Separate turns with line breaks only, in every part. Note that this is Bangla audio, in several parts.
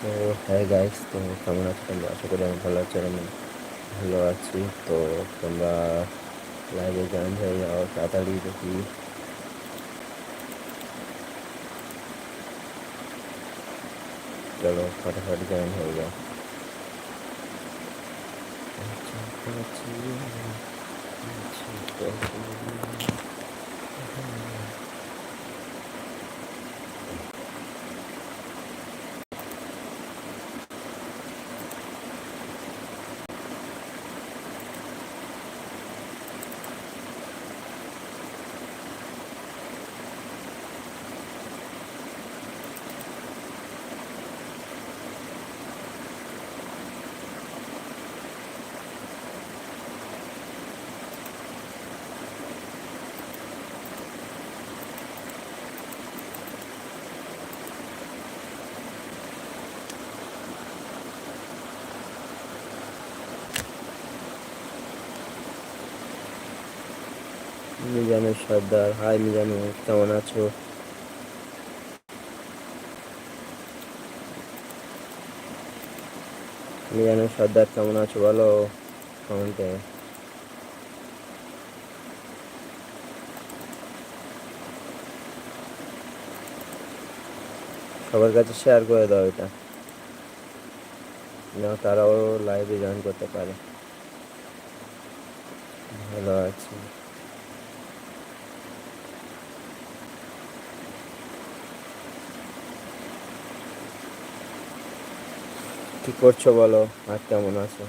তো হ্যাঁ গাইস তো কেমন আছো তোমরা? আশা করি আমি ভালো আছি, আমি ভালো আছি। তো তোমরা লাইভে জয়েন হয়ে যাও, তাড়াতাড়ি দেখি। চলো, ফটাফট জয়েন হয়ে যাও। মিজানুর সর্দার। হাই মিজানু, কেমন আছো? মিজানুর সর্দার, কেমন আছো বলো কমেন্টে। সবার কাছে শেয়ার করে দাও এটা। না, তারাও লাইভে জয়েন করতে পারে। ভালো আছে। কি করছ বলো? আর কেমন আছো?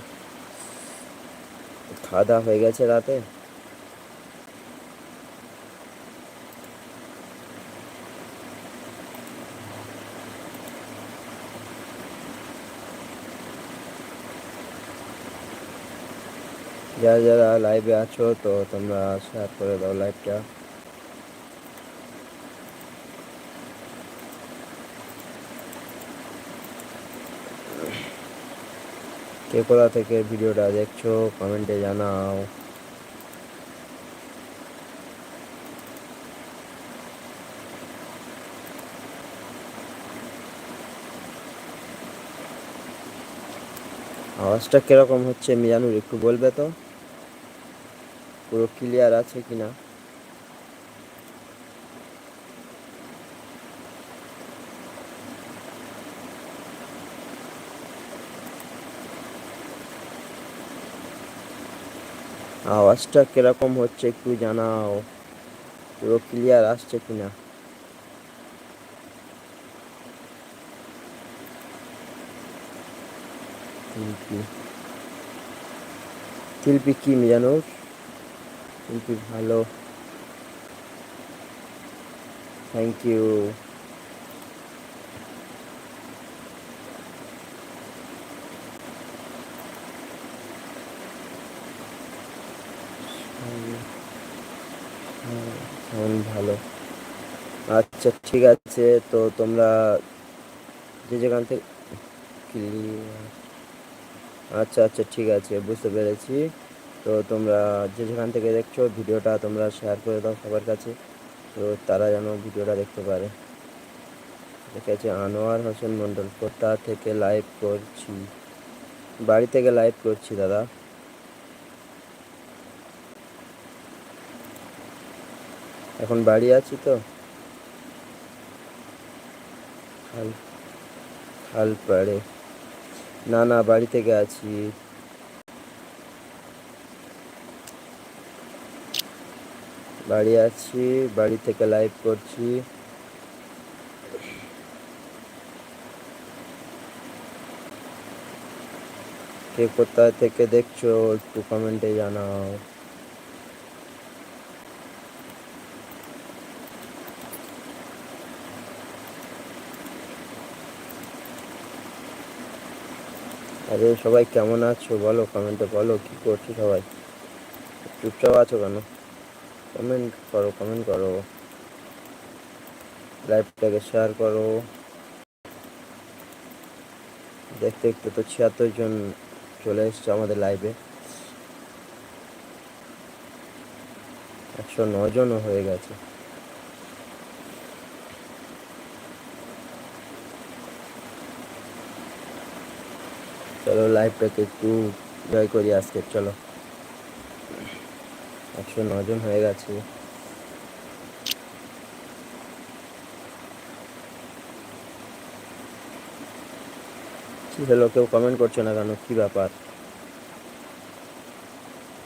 খাওয়া দাওয়া হয়ে গেছে রাতে? যারা যারা লাইভে আছো, তো তোমরা শেয়ার করে দাও লাইভটা কে কোথা থেকে ভিডিওটা দেখছ, কমেন্টে জানাও। আওয়াজটা কীরকম হচ্ছে মিজানুর একটু বলবে তো? পুরো ক্লিয়ার আছে কিনা? আওয়াজটা কীরকম হচ্ছে একটু জানাও? পুরো ক্লিয়ার আসছে কিনা? শিল্পী। শিল্পী কি, মিজানুর? শিল্পী ভালো। থ্যাংক ইউ ভালো। আচ্ছা ঠিক আছে, তো তোমরা যে যেখান থেকে আচ্ছা আচ্ছা ঠিক আছে, বুঝতে পেরেছি। তো তোমরা যে যেখান থেকে দেখছ ভিডিওটা তোমরা শেয়ার করে দাও সবার কাছে, তো তারা যেন ভিডিওটা দেখতে পারে। দেখেছি আনোয়ার হোসেন মন্ডল কোথা থেকে লাইভ করছি? বাড়ি থেকে লাইভ করছি, দাদা। এখন বাড়ি আছি তো। খাল খাল পাড়ে। না না, বাড়ি থেকে আছি। বাড়ি আছি, বাড়ি থেকে লাইভ করছি। কে কোথায় থেকে দেখছ, একটু কমেন্টে জানাও। আরে সবাই কেমন আছো? বলো কমেন্টে বলো, কি করছ সবাই? চুপচাপ আছো কেন? কমেন্ট করো কমেন্ট করো। লাইভটাকে শেয়ার করো। দেখতে দেখতে তো ছিয়াত্তর জন চলে এসছে আমাদের লাইভে একশো জনও হয়ে গেছে। চলো লাইভটাকে একটু জয় করি আজকে, চলো। একশো নজন হয়ে গেছে। হলো কেউ কমেন্ট করছ না কেন? কি ব্যাপার?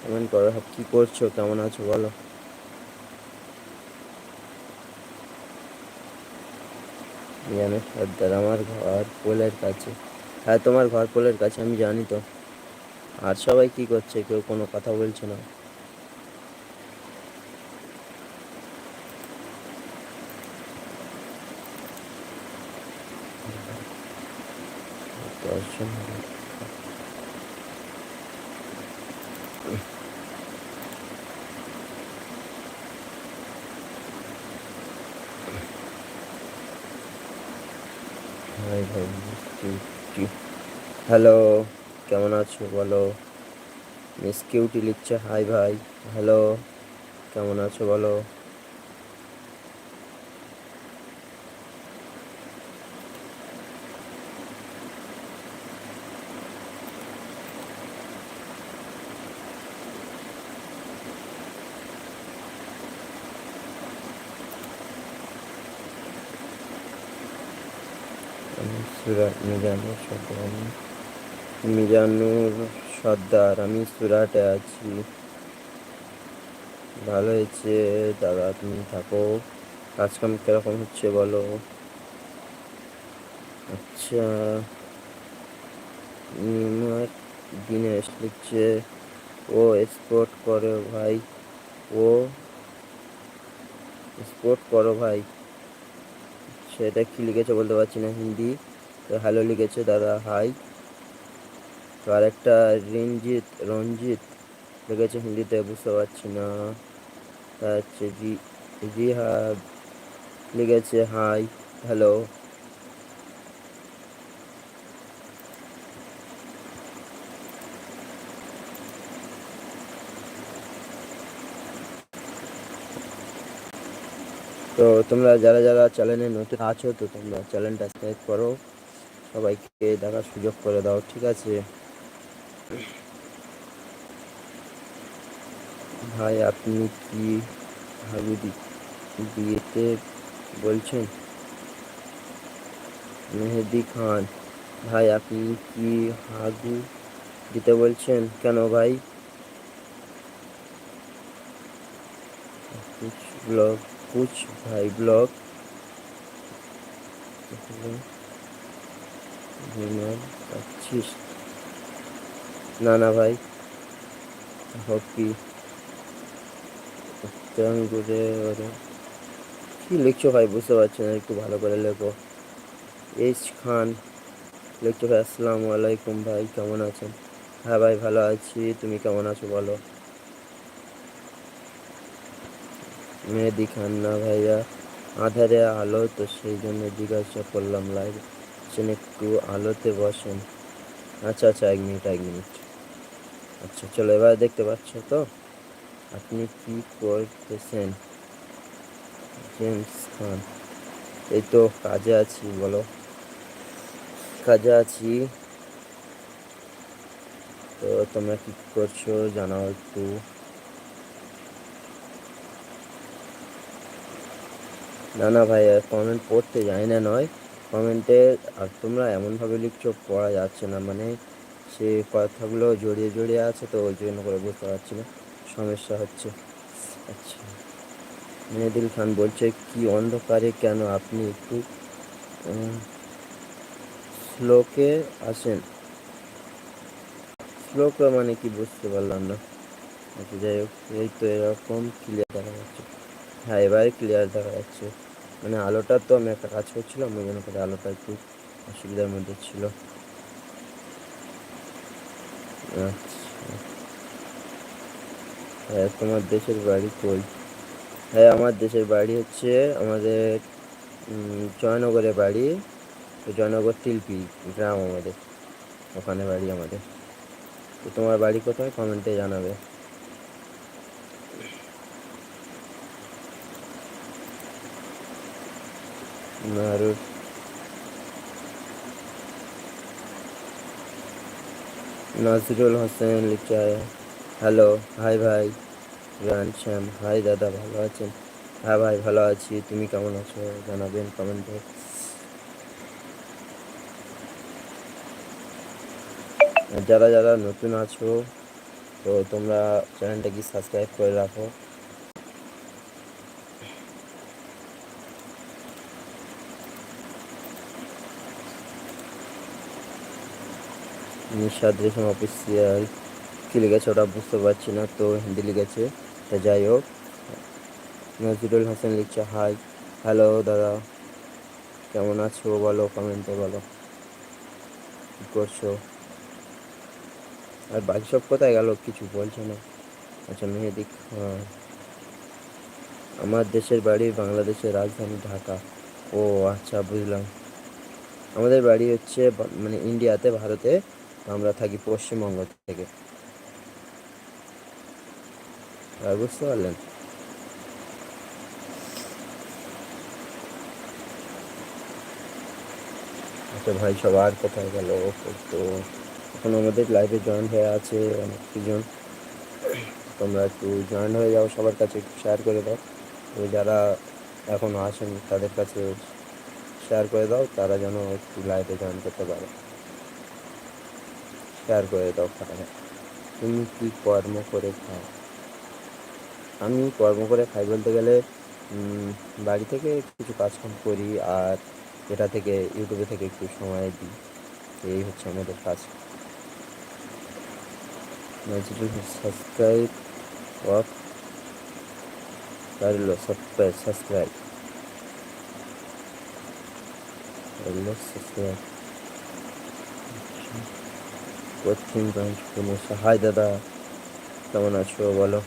কমেন্ট করো কি করছ? কেমন আছো বলো? জানো আমার ঘর পোলের কাছে। হ্যাঁ তোমার ঘর পোলের কাছে, আমি জানি তো। আর সবাই কি করছে? কেউ কোনো কথা বলছে না। দশজন হলো। হাই হ্যালো কেমন আছো বলো? মিসকিউটি লিখছে হাই ভাই হ্যালো কেমন আছো বলো আমি সুরাট মিজানুর সর্দার আমি মিজানুর সর্দার আমি সুরাটে আছি ভালো হয়েছে দাদা তুমি থাকো কাজকাম কীরকম হচ্ছে বলো আচ্ছা নিমার দিনেশ লিখছে ও স্পোর্ট করো ভাই ও স্পোর্ট করো ভাই সেটা কি লিখেছে বলতে পারছি না হিন্দি তো হ্যালো লিখেছে, দাদা হাই তো আরেকটা রঞ্জিত রঞ্জিত লিখেছে হিন্দিতে, বুঝতে পারছি না। হচ্ছে জি লিখেছে হাই হ্যালো তো তোমরা যারা যারা চ্যানেলে নতুন আছো, তো তোমরা চ্যানেলটা সাবস্ক্রাইব করো। সবাইকে দেখার সুযোগ করে দাও, ঠিক আছে? ভাই, আপনি কি দি- দিয়েতে বলছেন? মেহেদি খান। ভাই, আপনি কি হাগু দিতে বলছেন? কেন ভাই? ব্লগ কুছ ভাই ব্লগ পাচ্ছিস না না ভাই। হকি। কি লিখছো ভাই? বুঝতে পারছি না, একটু ভালো করে লেখো। এইচ খান। লিখছো ভাই, আসসালামু আলাইকুম ভাই, কেমন আছেন? হ্যাঁ ভাই, ভালো আছি। তুমি কেমন আছো বলো? মেহেদি খান না ভাইয়া। আধারে আলো, তো সেই জন্য জিজ্ঞাসা করলাম লাইভ সেন একটু আলোতে বসেন। আচ্ছা আচ্ছা এক মিনিট এক মিনিট। আচ্ছা চলো, এবার দেখতে পাচ্ছ তো? আপনি কি করতেছেন? জেমস খান। এই তো, কাজে আছি, বলো। কাজে আছি। তো, তোমরা কি করছ, জানাও একটু। না না, ভাই কমেন্ট পড়তে যায় না, নয়। কমেন্টে আর তোমরা এমনভাবে লিখছো, পড়া যাচ্ছে না মানে সে কথাগুলো জড়িয়ে জড়িয়ে আছে তো ওই জন্য করে বুঝতে পারছি না। সমস্যা হচ্ছে। আচ্ছা। মেহেদিল খান বলছে, কি অন্ধকারে কেন আপনি একটু স্লোকে আসেন? স্লোকে মানে কি বুঝতে পারলাম না। আচ্ছা যাই হোক, এই তো এরকম ক্লিয়ার দেখা যাচ্ছে। হ্যাঁ এবারে ক্লিয়ার দেখা যাচ্ছে। মানে আলোটা তো আমি একটা কাজ করছিলাম ওই জন্য করে আলোটা একটু অসুবিধার মধ্যে ছিল। আচ্ছা। হ্যাঁ তোমার দেশের বাড়ি কই? হ্যাঁ আমার দেশের বাড়ি হচ্ছে আমাদের উম, জয়নগরে বাড়ি। জয়নগর তিলপি গ্রাম আমাদের ওখানে বাড়ি আমাদের। তো তোমার বাড়ি কোথায়? কমেন্টে জানাবে। আর নাজরুল হোসেন লিখছে হ্যালো হাই ভাই শ্যাম হাই দাদা ভালো আছেন হ্যাঁ ভাই ভালো আছি তুমি কেমন আছো জানাবেন কমেন্টে যারা যারা নতুন আছো তো তোমরা চ্যানেলটাকে সাবস্ক্রাইব করে রাখো নিশাদ রেশম অফিসিয়াল কী লিখেছে ওটা বুঝতে পারছি না, তো হিন্দি লিখেছে। তা যাই হোক, নজরুল হাসান লিখছে হাই হ্যালো দাদা। কেমন আছো? বলো কমেন্টে বলো। কী করছ? আর বাকি সব কোথায় গেল? কিছু বলছে না। আচ্ছা মেহেদি খান আমার দেশের বাড়ি বাংলাদেশের রাজধানী ঢাকা। ও আচ্ছা বুঝলাম। আমাদের বাড়ি হচ্ছে মানে ইন্ডিয়াতে, ভারতে। আমরা থাকি পশ্চিমবঙ্গ থেকে। বুঝতে পারলেন? আচ্ছা ভাই, সবার কোথায় গেল? তো এখন আমাদের লাইভে জয়েন হয়ে আছে অনেক কিছু তোমরা একটু জয়েন হয়ে যাও, সবার কাছে একটু শেয়ার করে দাও। তো যারা এখনও আসেন, তাদের কাছে শেয়ার করে দাও, তারা যেন একটু লাইভে জয়েন করতে পারে। শেয়ার করে দাও তারা তুমি কি কর্ম করে খাও? আমি কর্ম করে খাই বলতে গেলে বাড়ি থেকে কিছু কাজকাম করি আর এটা থেকে ইউটিউবে থেকে একটু সময় দিই। এই হচ্ছে আমাদের কাজ। সাবস্ক্রাইব অফ করল সাবস্ক্রাইব সাবস্ক্রাইব সাবস্ক্রাইব পশ্চিম পুনে হাই দাদা কেমন আছো, বলো?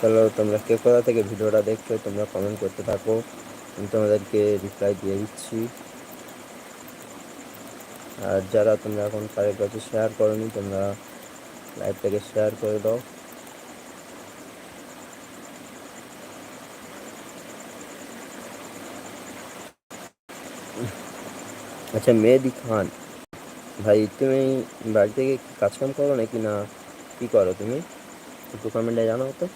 চলো, তোমরা কে কোথা থেকে ভিডিওটা দেখছ, তোমরা কমেন্ট করতে থাকো। আমি তোমাদেরকে রিপ্লাই দিয়ে দিচ্ছি। আর যারা তোমরা এখন কারের কাছে শেয়ার করনি, তোমরা লাইভটাকে শেয়ার করে দাও। আচ্ছা মেহেদি খান। ভাই, তুমি বাড়ি থেকে কাজকাম করো নাকি না? কি করো তুমি? একটু কমেন্টে জানাও তো।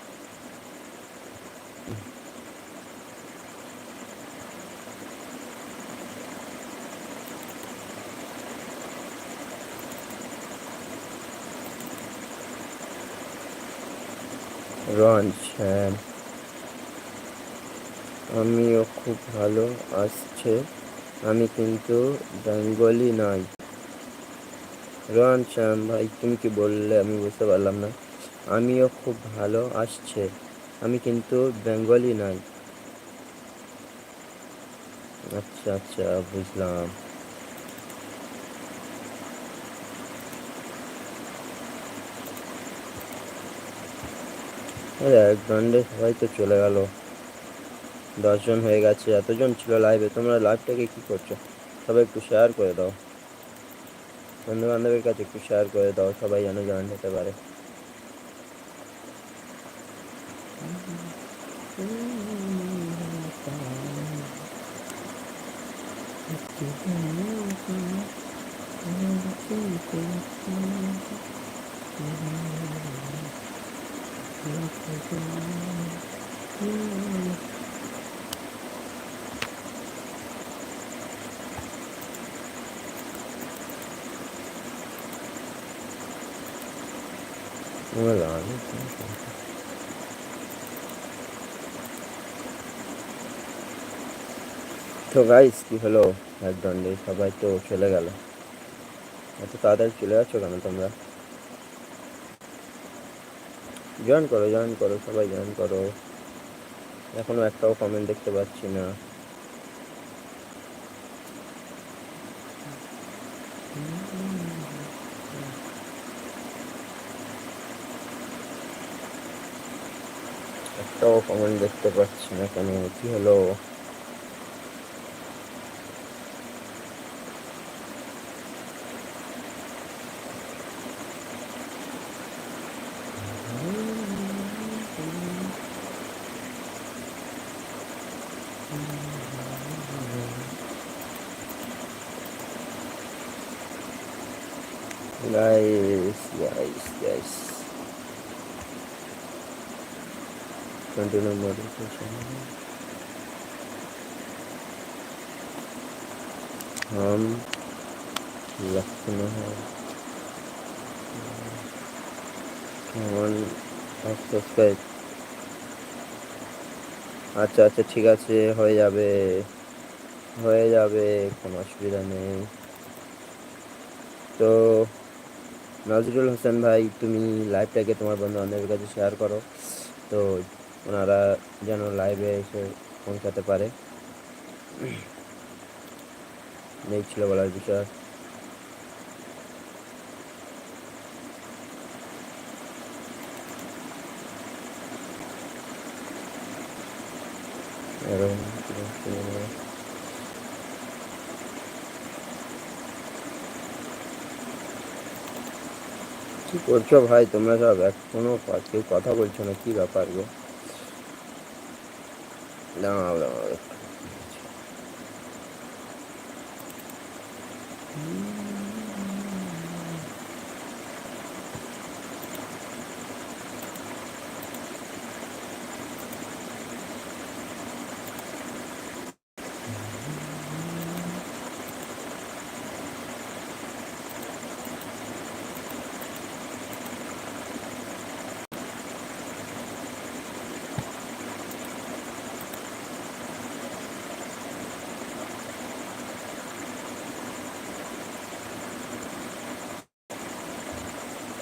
রঞ্জ হ্যাঁ। আমিও খুব ভালো আসছে। আমি কিন্তু বেঙ্গলি নই। শ্যাম ভাই, তুমি কি বললে? আমি বুঝতে পারলাম না। আমিও খুব ভালো আসছে। আমি কিন্তু বেঙ্গলি নই। আচ্ছা আচ্ছা বুঝলাম। এক দণ্ডে সবাই তো চলে গেল। দশজন হয়ে গেছে, এতজন ছিল লাইভে তোমরা লাইভটাকে কী করছ? সবাই একটু শেয়ার করে দাও। বন্ধু বান্ধবের কাছে একটু শেয়ার করে দাও, সবাই যেন জয়েন হতে পারে। Voilà. তো গাইস কি হলো? এক দণ্ডে সবাই তো চলে গেল। এত তাড়াতাড়ি চলে যাচ্ছ কেন তোমরা? জয়েন করো জয়েন করো, সবাই জয়েন করো। এখনও একটাও কমেন্ট দেখতে পাচ্ছি না। stavo facendo questa pressione con un filo Like... continue modification हम लखनऊ কেমন সাবস্ক্রাইব আচ্ছা আচ্ছা ঠিক আছে হয়ে যাবে হয়ে যাবে কোনো অসুবিধা নেই তো নজরুল হোসেন ভাই তুমি লাইভটাকে তোমার বন্ধু বান্ধবের কাছে শেয়ার করো তো ওনারা যেন লাইভে এসে পৌঁছাতে পারে। এই ছিল বলার বিষয়। কি করছ ভাই? তোমরা সব এখনও কেউ কথা বলছো না? কি ব্যাপার গো? No, no, no.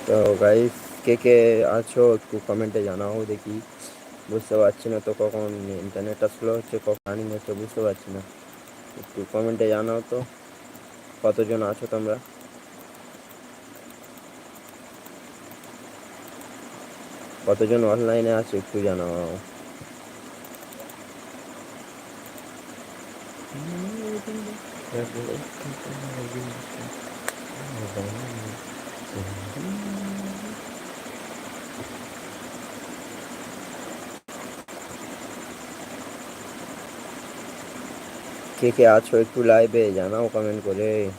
তো গাইস কে কে আছো একটু কমেন্টে জানাও দেখি বুঝতে পারছি না তো কখন ইন্টারনেটটা স্লো হচ্ছে কখন রানিং হচ্ছে বুঝতে পারছি না একটু কমেন্টে জানাও তো কতজন আছো তোমরা কতজন অনলাইনে আছো একটু জানাও কে কে আছো একটু লাইভে জানাও কমেন্ট করে।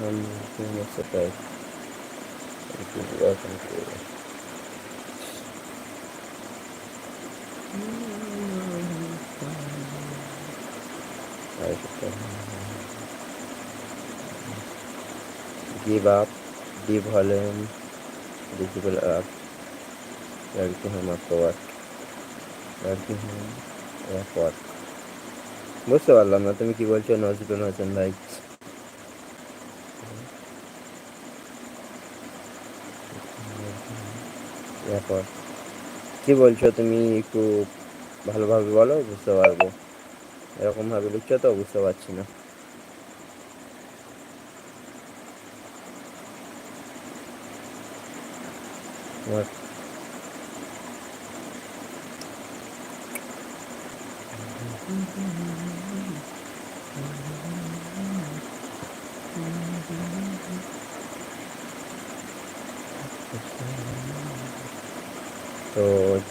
हम সেটাই একটু welcome করে give up, the volume, visible up, Birmingham Airport, Birmingham Airport. বুঝতে পারলাম না তুমি কি বলছো? নজরুল হাসান ভাই। এরপর কি বলছো তুমি? একটু ভালোভাবে বলো বুঝতে পারব। এরকমভাবে লিখছো তো বুঝতে পারছি না। তো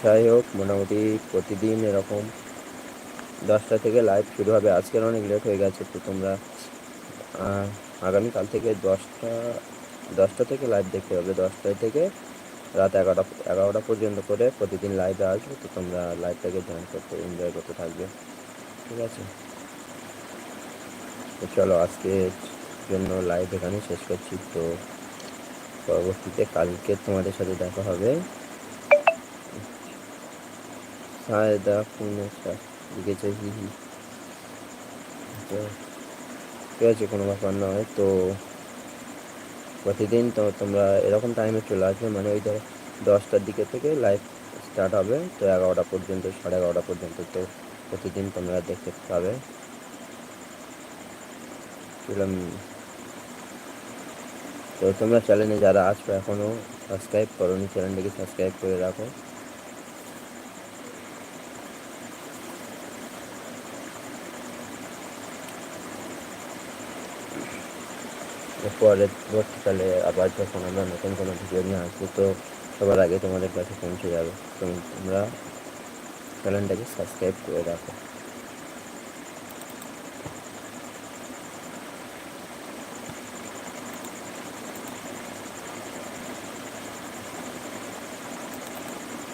যাই হোক, মোটামুটি প্রতিদিন এরকম দশটা থেকে লাইভ শুরু হবে। আজকের অনেক লেট হয়ে গেছে, তো তোমরা আগামীকাল থেকে দশটা দশটা থেকে লাইভ দেখতে হবে দশটা থেকে রাত এগারোটা এগারোটা পর্যন্ত করে প্রতিদিন লাইভে আসবে, তো তোমরা লাইভটাকে জয়েন করতে এনজয় করতে থাকবে। ঠিক আছে? তো চলো আজকের জন্য লাইভ এখানে শেষ করছি, তো পরবর্তীতে কালকে তোমাদের সাথে দেখা হবে। ঠিক আছে, কোনো ব্যাপার নয়, তো প্রতিদিন তো তোমরা এরকম টাইমে চলে আসবে মানে ওই ধরো দশটার দিকে থেকে লাইভ স্টার্ট হবে, তো এগারোটা পর্যন্ত, সাড়ে এগারোটা পর্যন্ত তো প্রতিদিন তোমরা দেখতে পাবে। তো তোমরা চ্যানেলে যারা আসবে এখনও সাবস্ক্রাইব করো নি চ্যানেলটিকে সাবস্ক্রাইব করে রাখো। পরবর্তীকালে আবার যখন আমরা নতুন কোনো ভিডিও নিয়ে আসবো তো সবার আগে তোমাদের কাছে পৌঁছে যাবে তোমরা চ্যানেলটাকে সাবস্ক্রাইব করে রাখো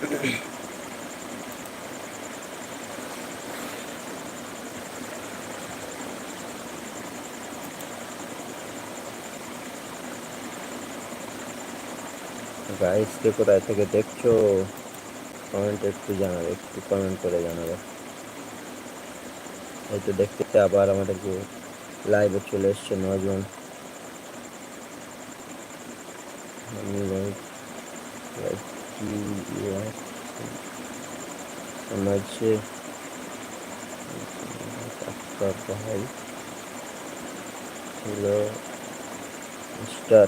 Thank you. গাইস কে কোথায় থেকে দেখছ? কমেন্ট একটু জানাবে, একটু কমেন্ট করে জানাবে। এই তো দেখতে আবার আমাদেরকে লাইভে চলে এসছে নজন ভাই হলো মিস্টার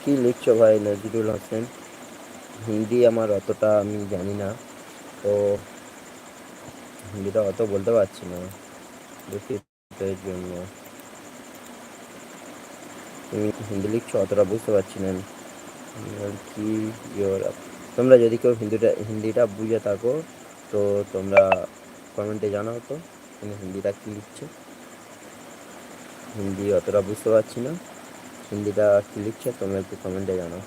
কি লিখছো ভাই নজরুল হোসেন? হিন্দি আমার অতটা আমি জানি না। তো হিন্দিটা অত বলতে পারছি না দুঃখিত এর জন্য। তুমি হিন্দি লিখছো অতটা বুঝতে পারছি না কি তোমরা যদি কেউ হিন্দিটা হিন্দিটা বুঝে থাকো, তো তোমরা কমেন্টে জানাও তো, তুমি হিন্দিটা কি লিখছো? হিন্দি অতটা বুঝতে পারছি না। হিন্দিটা কি লিখছো তোমরা একটু কমেন্টে জানাও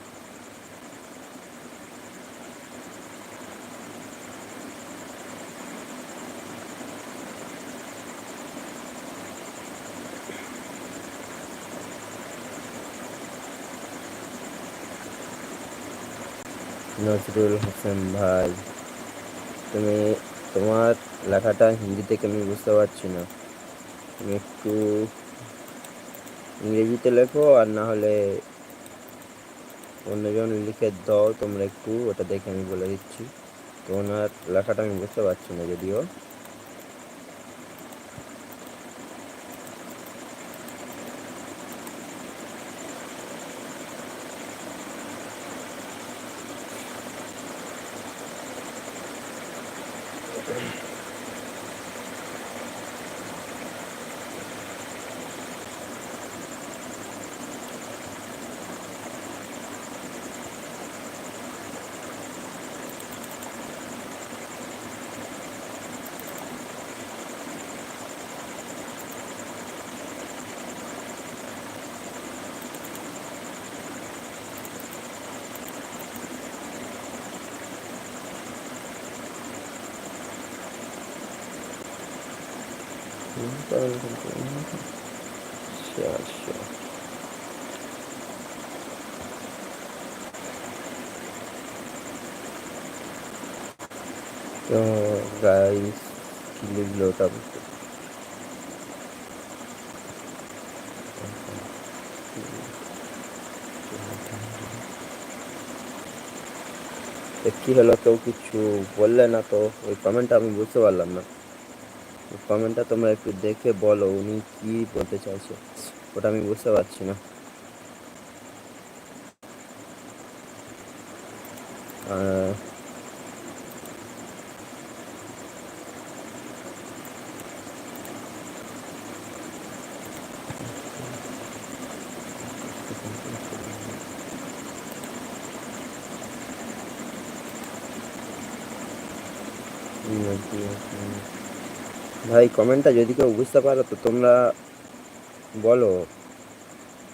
নজরুল হোসেন ভাই তুমি তোমার লেখাটা হিন্দি থেকে আমি বুঝতে পারছি না তুমি একটু ইংরেজিতে লেখো আর না হলে অন্যজন লিখে দাও, তোমরা একটু, ওটা দেখে আমি বলে দিচ্ছি। তো ওনার লেখাটা আমি বুঝতে পারছি না যদিও। Sure, sure. তো গাইস কি লিখলো ওটা বুঝতে এ কি হলো কেউ কিছু বললে না তো ওই কমেন্টটা আমি বুঝতে পারলাম না কমেন্টটা তোমরা একটু দেখে বলো উনি কি বলতে চাইছে। ওটা আমি বুঝতে পারছি না। আহ, ভাই কমেন্টটা যদি কেউ বুঝতে পারো, তো তোমরা বলো।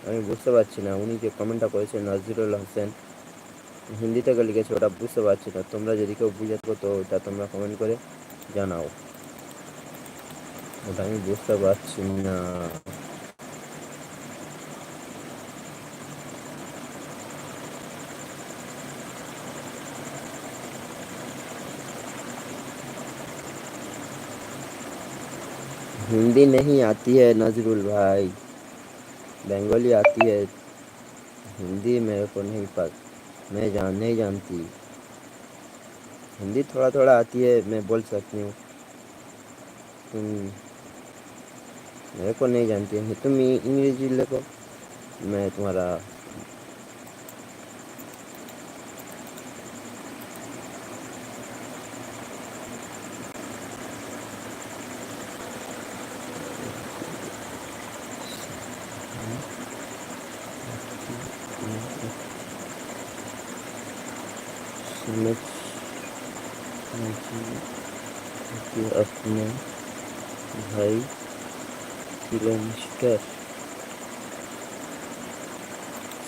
আমি বুঝতে পারছি না, উনি যে কমেন্টটা করেছেন, নজরুল হোসেন হিন্দি থেকে লিখেছে, ওটা বুঝতে পারছি না। তোমরা যদি কেউ বুঝে থাকো তো ওটা তোমরা কমেন্ট করে জানাও। ওটা আমি বুঝতে পারছি না। हिंदी नहीं आती है नजरुल भाई। बंगाली आती है, हिंदी मेरे को नहीं पता, मैं जान, नहीं जानती। हिंदी थोड़ा थोड़ा आती है, मैं बोल सकती हूँ। तुम, मेरे को नहीं जानती तुम इंग्लिश लिखो मैं तुम्हारा সিলেক্ট নাকি আপনি ভাই ছিলেন স্টার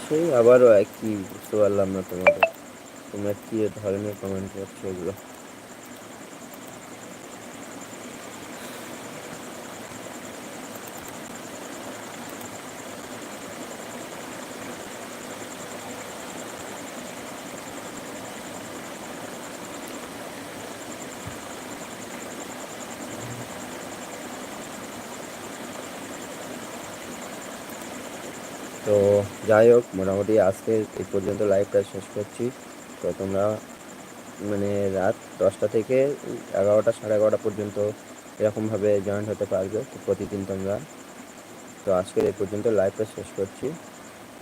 সেই আবারও একই বুঝতে পারলাম না তোমাদের। তোমরা কি ধরনের কমেন্ট করছ এগুলো? যাই হোক, মোটামুটি আজকে এই পর্যন্ত লাইভটা শেষ করছি। তো তোমরা মানে রাত দশটা থেকে এগারোটা, সাড়ে এগারোটা পর্যন্ত এরকমভাবে জয়েন হতে পারবে তো প্রতিদিন তোমরা। তো আজকের এই পর্যন্ত লাইভটা শেষ করছি।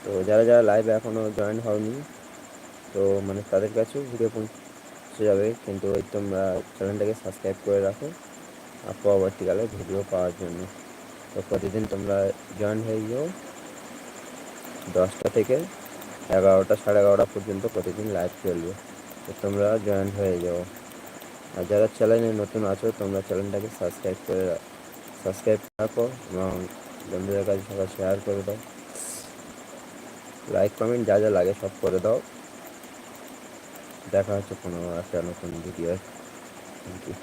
তো যারা যারা লাইভে এখনও জয়েন হওনি, তো মানে তাদের কাছেও ভিডিও পৌঁছে যাবে। কিন্তু ওই তোমরা চ্যানেলটাকে সাবস্ক্রাইব করে রাখো আর পরবর্তীকালে ভিডিও পাওয়ার জন্য। তো প্রতিদিন তোমরা জয়েন হয়ে যাও। দশটা থেকে এগারোটা, সাড়ে এগারোটা পর্যন্ত প্রতিদিন লাইভ চলবে। তো তোমরা জয়েন হয়ে যাও। আর যারা চ্যানেলে নতুন আছো, তোমরা চ্যানেলটাকে সাবস্ক্রাইব করে সাবস্ক্রাইব রাখো এবং বন্ধুদের কাছে সবাই শেয়ার করে দাও। লাইক কমেন্ট যা যা লাগে সব করে দাও। দেখা হচ্ছে কোনো একটা নতুন ভিডিও থ্যাংক ইউ